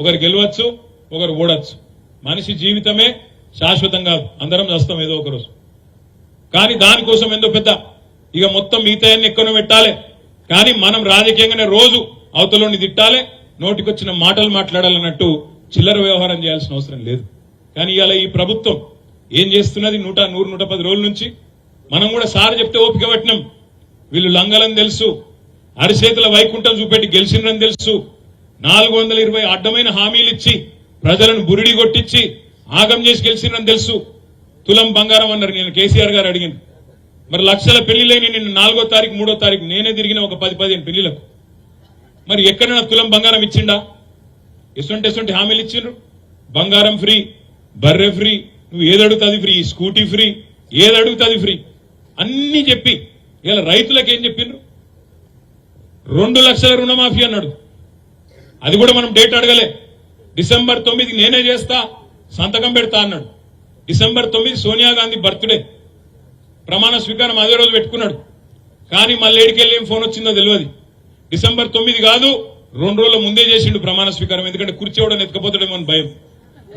ఒకరు గెలవచ్చు ఒకరు ఓడచ్చు. మనిషి జీవితమే శాశ్వతం కాదు అందరం చేస్తాం ఏదో ఒక రోజు. కానీ దానికోసం ఎంతో పెద్ద? ఇక మొత్తం మిగతాయన్ని ఎక్కడో పెట్టాలి. కానీ మనం రాజకీయంగానే రోజు అవతలోని తిట్టాలి నోటికొచ్చిన మాటలు మాట్లాడాలన్నట్టు చిల్లర వ్యవహారం చేయాల్సిన అవసరం లేదు. కానీ ఇవాళ ఈ ప్రభుత్వం ఏం చేస్తున్నది? నూట నూరు నూట పది రోజుల నుంచి మనం కూడా సార్ చెప్తే ఓపిక పట్టినాం. వీళ్ళు లంగలని తెలుసు అరిచేతుల వైకుంఠం చూపెట్టి గెలిచినని తెలుసు. నాలుగు వందల ఇరవై అడ్డమైన హామీలు ఇచ్చి ప్రజలను బురిడి కొట్టించి ఆగం చేసి గెలిచిందని తెలుసు. తులం బంగారం అన్నారు. నేను కేసీఆర్ గారు అడిగింది. మరి లక్షల పెళ్ళిలేని నిన్న నాలుగో తారీఖు మూడో తారీఖు నేనే తిరిగిన ఒక పది పదిహేను పెళ్ళిలకు మరి ఎక్కడైనా తులం బంగారం ఇచ్చిండా? ఎటువంటి ఎటువంటి హామీలు ఇచ్చిండ్రు? బంగారం ఫ్రీ బర్రె ఫ్రీ నువ్వు ఏది అడుగుతుంది ఫ్రీ? స్కూటీ ఫ్రీ ఏది అడుగుతుంది ఫ్రీ? అన్ని చెప్పి ఇలా రైతులకు ఏం చెప్పిండ్రు? రెండు లక్షల రుణమాఫీ అన్నాడు. అది కూడా మనం డేట్ అడగలే. డిసెంబర్ తొమ్మిది నేనే చేస్తా సంతకం పెడతా అన్నాడు. డిసెంబర్ తొమ్మిది సోనియా గాంధీ బర్త్డే. ప్రమాణ స్వీకారం అదే రోజు పెట్టుకున్నాడు. కానీ మళ్ళీ ఏడికెళ్ళి ఏం ఫోన్ వచ్చిందో తెలియదు. డిసెంబర్ తొమ్మిది కాదు రెండు రోజుల ముందే చేసిండు ప్రమాణ స్వీకారం. ఎందుకంటే కుర్చీ కూడా ఎత్తుకపోతాడేమో అని భయం.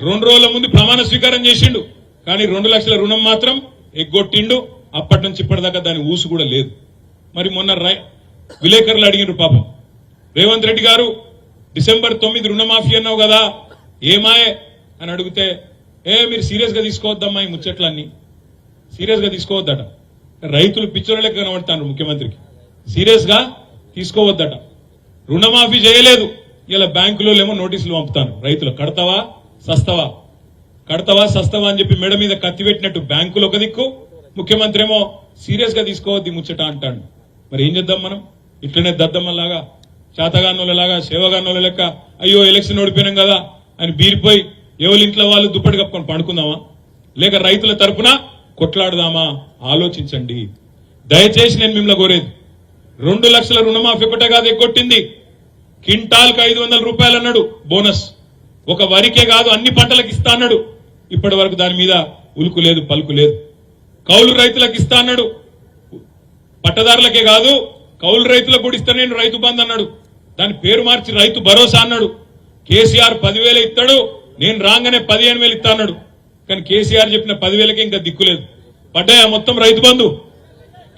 రెండు రోజుల ముందు ప్రమాణ స్వీకారం చేసిండు. కానీ రెండు లక్షల రుణం మాత్రం ఎగ్గొట్టిండు. అప్పటి నుంచి ఇప్పటిదాకా దాని ఊసు కూడా లేదు. మరి మొన్న విలేకరులు అడిగినారు పాపం. రేవంత్ రెడ్డి గారు డిసెంబర్ తొమ్మిది రుణమాఫీ అన్నావు కదా ఏమాయే? అని అడిగితే ఏ మీరు సీరియస్గా తీసుకోవద్దమ్మా ఈ ముచ్చట్లన్నీ. సీరియస్గా తీసుకోవద్దట. రైతులు పిచ్చోళ్ళ లెక్క ముఖ్యమంత్రికి. సీరియస్గా తీసుకోవద్దట. రుణమాఫీ చేయలేదు. ఇలా బ్యాంకులో ఏమో నోటీసులు పంపుతాను. రైతులు కడతావా? సస్తవా? కడతావా సస్తవా అని చెప్పి మెడ మీద కత్తి పెట్టినట్టు బ్యాంకులు ఒక దిక్కు. ముఖ్యమంత్రి ఏమో సీరియస్గా తీసుకోవద్ది ముచ్చట అంటాడు. మరి ఏం చేద్దాం మనం? ఇట్లనే దద్దమ్మలాగా చేతగానోళ్ళలాగా సేవగానోళ్ళ లెక్క అయ్యో ఎలక్షన్ ఓడిపోయినాం కదా అని బీరిపోయి ఎవరింట్లో వాళ్ళు దుప్పటి కప్పుకొని పండుకుందామా? లేక రైతుల తరపున కొట్లాడదామా? ఆలోచించండి. దయచేసి నేను మిమ్మల్ని కోరేది రెండు లక్షల రుణమాఫీ ఒకటే కాదు ఎగ్గొట్టింది. కింటాల్కి ఐదు వందల రూపాయలు అన్నాడు బోనస్. ఒక వరికే కాదు అన్ని పంటలకు ఇస్తా అన్నాడు. ఇప్పటి వరకు దాని మీద ఉలుకు లేదు పలుకు లేదు. కౌలు రైతులకు ఇస్తా అన్నాడు. పట్టదారులకే కాదు కౌలు రైతులకు కూడా ఇస్తా నేను రైతు బంద్ అన్నాడు. దాని పేరు మార్చి రైతు భరోసా అన్నాడు. కేసీఆర్ పదివేలు ఇస్తాడు నేను రాగానే పదిహేను వేలు ఇస్తా అన్నాడు. కానీ కేసీఆర్ చెప్పిన పదివేలకి ఇంకా దిక్కులేదు పడ్డాయా మొత్తం రైతు బంధు?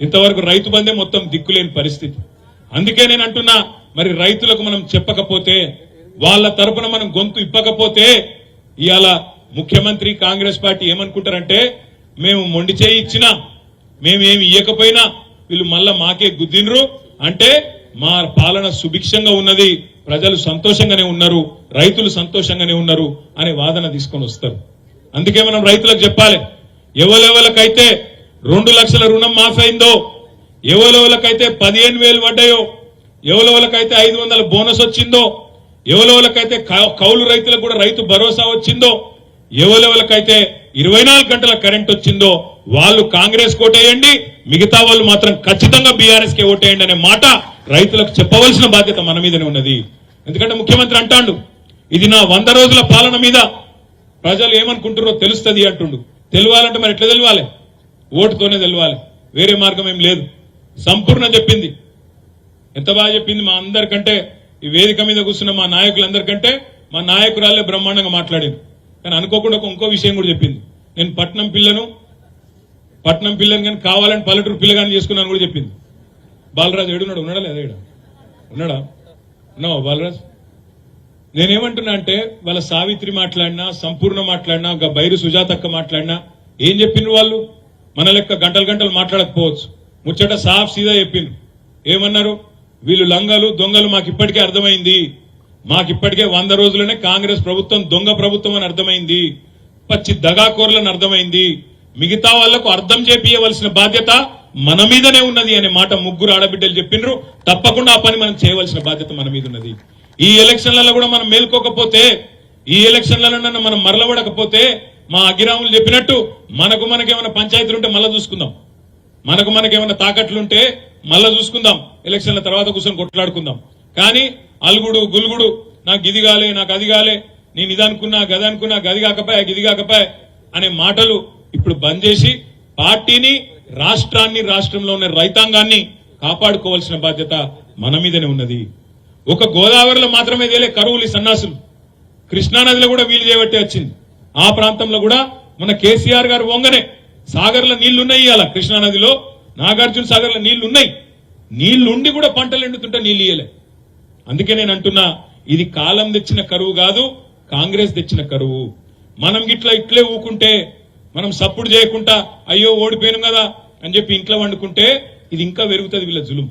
ఇంతవరకు రైతు బందే మొత్తం దిక్కులేని పరిస్థితి. అందుకే నేను అంటున్నా మరి రైతులకు మనం చెప్పకపోతే వాళ్ళ తరపున మనం గొంతు ఇప్పకపోతే ఇవాళ ముఖ్యమంత్రి కాంగ్రెస్ పార్టీ ఏమనుకుంటారంటే మేము మొండి చేయి ఇచ్చినా మేమేమి ఇయ్యకపోయినా వీళ్ళు మళ్ళా మాకే గుద్దినరు అంటే మా పాలన సుభిక్షంగా ఉన్నది ప్రజలు సంతోషంగానే ఉన్నారు రైతులు సంతోషంగానే ఉన్నారు అనే వాదన తీసుకొని వస్తారు. అందుకే మనం రైతులకు చెప్పాలి ఎవరెవరికైతే రెండు లక్షల రుణం మాఫీ అయిందో ఎవరెవరికైతే పదిహేను వేలు పడ్డాయో ఎవరెవరికైతే ఐదు వందల బోనస్ వచ్చిందో ఎవరెవరికైతే కౌలు రైతులకు కూడా రైతు భరోసా వచ్చిందో ఎవరెవరికైతే ఇరవై నాలుగు గంటల కరెంట్ వచ్చిందో వాళ్ళు కాంగ్రెస్ కోటేయండి మిగతా వాళ్ళు మాత్రం ఖచ్చితంగా బీఆర్ఎస్ కే ఓటేయండి అనే మాట రైతులకు చెప్పవలసిన బాధ్యత మన మీదనే ఉన్నది. ఎందుకంటే ముఖ్యమంత్రి అంటాండు ఇది నా వంద రోజుల పాలన మీద ప్రజలు ఏమనుకుంటారో తెలుస్తుంది అంటుండు. తెలియాలంటే మరి ఎట్లా తెలియాలి? ఓటుతోనే తెలియాలి. వేరే మార్గం ఏం లేదు. సంపూర్ణ చెప్పింది. ఎంత బాగా చెప్పింది మా అందరికంటే ఈ వేదిక మీద కూర్చున్న మా నాయకులందరికంటే మా నాయకురాలే బ్రహ్మాండంగా మాట్లాడింది. కానీ అనుకోకుండా ఇంకో విషయం కూడా చెప్పింది. నేను పట్నం పిల్లను పట్నం పిల్లని కానీ కావాలని పల్లెటూరు పిల్లగాని చేసుకున్నాను కూడా చెప్పింది. బాలరాజు ఏడున్నాడు ఉన్నాడా లేదా ఏడా? ఉన్నాడా? ఉన్నావా బాలరాజు? నేనేమంటున్నా అంటే వాళ్ళ సావిత్రి మాట్లాడినా సంపూర్ణ మాట్లాడినా ఇంకా బైరు సుజాతక్క మాట్లాడినా ఏం చెప్పిండ్రు వాళ్ళు? మన లెక్క గంటలు గంటలు మాట్లాడకపోవచ్చు. ముచ్చట సాఫ్ సీదా చెప్పిండ్రు. ఏమన్నారు? వీళ్ళు లంగలు దొంగలు మాకు ఇప్పటికే అర్థమైంది. మాకు ఇప్పటికే వంద రోజులనే కాంగ్రెస్ ప్రభుత్వం దొంగ ప్రభుత్వం అని అర్థమైంది. పచ్చి దగాకోర్లని అర్థమైంది. మిగతా వాళ్ళకు అర్థం చేపియవలసిన బాధ్యత మన మీదనే ఉన్నది అనే మాట ముగ్గురు ఆడబిడ్డలు చెప్పిండ్రు తప్పకుండా ఆ పని మనం చేయవలసిన బాధ్యత మన మీద ఉన్నది. ఈ ఎలక్షన్లలో కూడా మనం మేల్కోకపోతే ఈ ఎలక్షన్లలో మనం మరలబడకపోతే మా అగిరాములు చెప్పినట్టు మనకు మనకేమైనా పంచాయతీలు ఉంటే మళ్ళా చూసుకుందాం. మనకు మనకేమైనా తాకట్లుంటే మళ్ళా చూసుకుందాం. ఎలక్షన్ల తర్వాత కూర్చొని కొట్లాడుకుందాం. కానీ అలుగుడు గులుగుడు నాకు ఇది కాలే నాకు అది కాలే నేను ఇది అనుకున్నా గది అనుకున్నా గది కాకపోయా ఇది కాకపోయా అనే మాటలు ఇప్పుడు బంద్ చేసి పార్టీని రాష్ట్రాన్ని రాష్ట్రంలో ఉన్న రైతాంగాన్ని కాపాడుకోవాల్సిన బాధ్యత మన మీదనే ఉన్నది. ఒక గోదావరిలో మాత్రమే తేలే కరువులు సన్నాసులు. కృష్ణానదిలో కూడా వీలు చేయబట్టే వచ్చింది. ఆ ప్రాంతంలో కూడా మన కేసీఆర్ గారు వంగనే సాగర్ల నీళ్ళున్నాయి ఇవాళ. కృష్ణానదిలో నాగార్జున సాగర్ల నీళ్ళున్నాయి. నీళ్ళుండి కూడా పంటలు ఎండుతుంటే నీళ్ళు ఇయ్యలే. అందుకే నేను అంటున్నా ఇది కాలం తెచ్చిన కరువు కాదు కాంగ్రెస్ తెచ్చిన కరువు. మనం ఇట్లా ఇట్లే ఊకుంటే మనం సప్పుడు చేయకుండా అయ్యో ఓడిపోయాను కదా అని చెప్పి ఇంట్లో వండుకుంటే ఇది ఇంకా పెరుగుతుంది వీళ్ళ జులుం.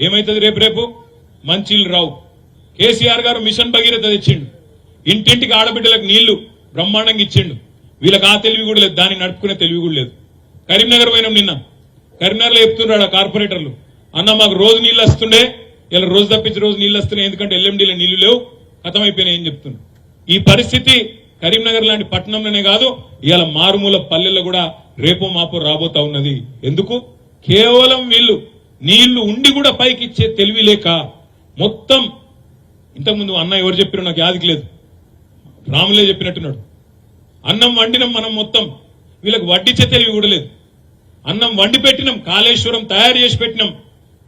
ఏమైతుంది రేపు రేపు? మంచిలు రావు. కేసీఆర్ గారు మిషన్ భగీరథ తెచ్చిండు. ఇంటింటికి ఆడబిడ్డలకు నీళ్ళు బ్రహ్మాండంగా ఇచ్చిండు. వీళ్ళకి ఆ తెలివి కూడా లేదు దాన్ని నడుపుకునే తెలివి కూడా లేదు. కరీంనగర్ పోయినాం నిన్న. కరీంనగర్లో చెప్తున్నాడు ఆ కార్పొరేటర్లు? అన్న మాకు రోజు నీళ్ళు వస్తుండే. ఇలా రోజు తప్పించి రోజు నీళ్ళు వస్తున్నాయి ఎందుకంటే ఎల్ఎండీలో నీళ్ళు లేవు. ఖతమైపోయినాయి ఏం చెప్తున్నా ఈ పరిస్థితి కరీంనగర్ లాంటి పట్టణంలోనే కాదు ఇవాళ మారుమూల పల్లెల్లో కూడా రేపు మాపు రాబోతా ఉన్నది. ఎందుకు? కేవలం వీళ్ళు నీళ్ళు ఉండి కూడా పైకి ఇచ్చే తెలివి లేక మొత్తం ఇంతకుముందు అన్న ఎవరు చెప్పారో నాకు యాదికి లేదు. రాములే చెప్పినట్టున్నాడు. అన్నం వండినం మనం మొత్తం వీళ్ళకి వడ్డించే తెలివి కూడా లేదు. అన్నం వండి పెట్టినాం కాళేశ్వరం తయారు చేసి పెట్టినాం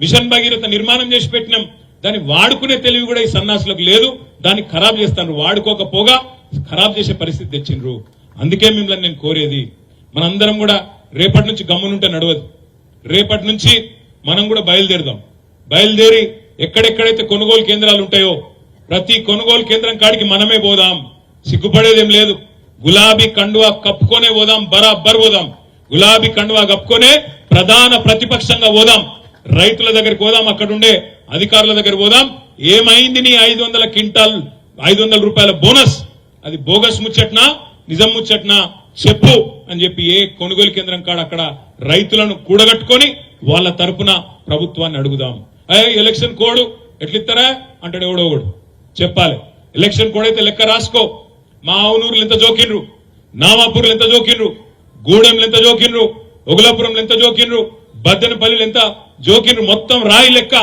మిషన్ భగీరథ నిర్మాణం చేసి పెట్టినాం దాన్ని వాడుకునే తెలివి కూడా ఈ సన్నాసులకు లేదు దాన్ని ఖరాబ్ చేస్తాను వాడుకోకపోగా ఖరాబ్ చేసే పరిస్థితి తెచ్చిండ్రు. అందుకే మిమ్మల్ని నేను కోరేది మనందరం కూడా రేపటి నుంచి గమ్మునుంటే నడవదు. రేపటి నుంచి మనం కూడా బయలుదేరుదాం. బయలుదేరి ఎక్కడెక్కడైతే కొనుగోలు కేంద్రాలు ఉంటాయో ప్రతి కొనుగోలు కేంద్రం కాడికి మనమే పోదాం. సిగ్గుపడేదేం లేదు. గులాబీ కండువా కప్పుకొనే పోదాం బరాబర్ పోదాం. గులాబీ కండువా కప్పుకొనే ప్రధాన ప్రతిపక్షంగా పోదాం. రైతుల దగ్గరికి పోదాం అక్కడుండే అధికారుల దగ్గర పోదాం. ఏమైంది నీ ఐదు వందల క్వింటాల్ ఐదు వందల రూపాయల బోనస్? అది బోగస్ ముచ్చట్నా నిజం ముచ్చట్నా చెప్పు అని చెప్పి ఏ కొనుగోలు కేంద్రం కాడ అక్కడ రైతులను కూడగట్టుకొని వాళ్ళ తరపున ప్రభుత్వాన్ని అడుగుదాం. అయ్యే ఎలక్షన్ కోడు ఎట్లిస్తారా అంటాడు ఎవడో ఒకడు. చెప్పాలి. ఎలక్షన్ కోడ్ అయితే లెక్క రాసుకో. మా అవునూరులు ఎంత జోకిండ్రు? నామాపూర్లు ఎంత జోకిండ్రు? గూడెంలు ఎంత జోకిండ్రు? ఒగులాపురంలు ఎంత జోకిండ్రు? బద్దెనపల్లిలు ఎంత జోకిండ్రు? మొత్తం రాయి లెక్క.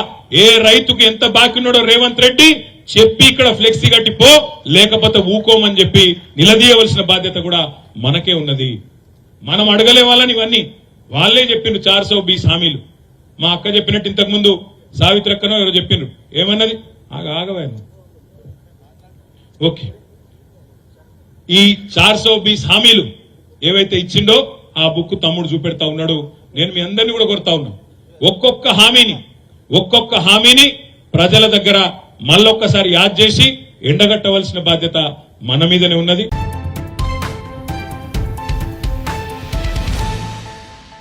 ఏ రైతుకు ఎంత బాకీ ఉన్నాడో రేవంత్ రెడ్డి చెప్పి ఇక్కడ ఫ్లెక్సీ కట్టిపో లేకపోతే ఊకోమని చెప్పి నిలదీయవలసిన బాధ్యత కూడా మనకే ఉన్నది. మనం అడగలే వాళ్ళని ఇవన్నీ. వాళ్ళే చెప్పిండ్రు చార్ సౌ బీస్ హామీలు మా అక్క చెప్పినట్టు ఇంతకు ముందు సావిత్రక్కనో ఎవరో చెప్పిండ్రు ఏమన్నది? ఆగ ఓకే. ఈ చార్ సో బీస్ హామీలు ఏవైతే ఇచ్చిండో ఆ బుక్ తమ్ముడు చూపెడతా ఉన్నాడు. నేను మీ అందరినీ కూడా కొడతా ఉన్నా. ఒక్కొక్క హామీని ఒక్కొక్క హామీని ప్రజల దగ్గర మళ్ళొక్కసారి యాద్ చేసి ఎండగట్టవలసిన బాధ్యత మన మీదనే ఉన్నది.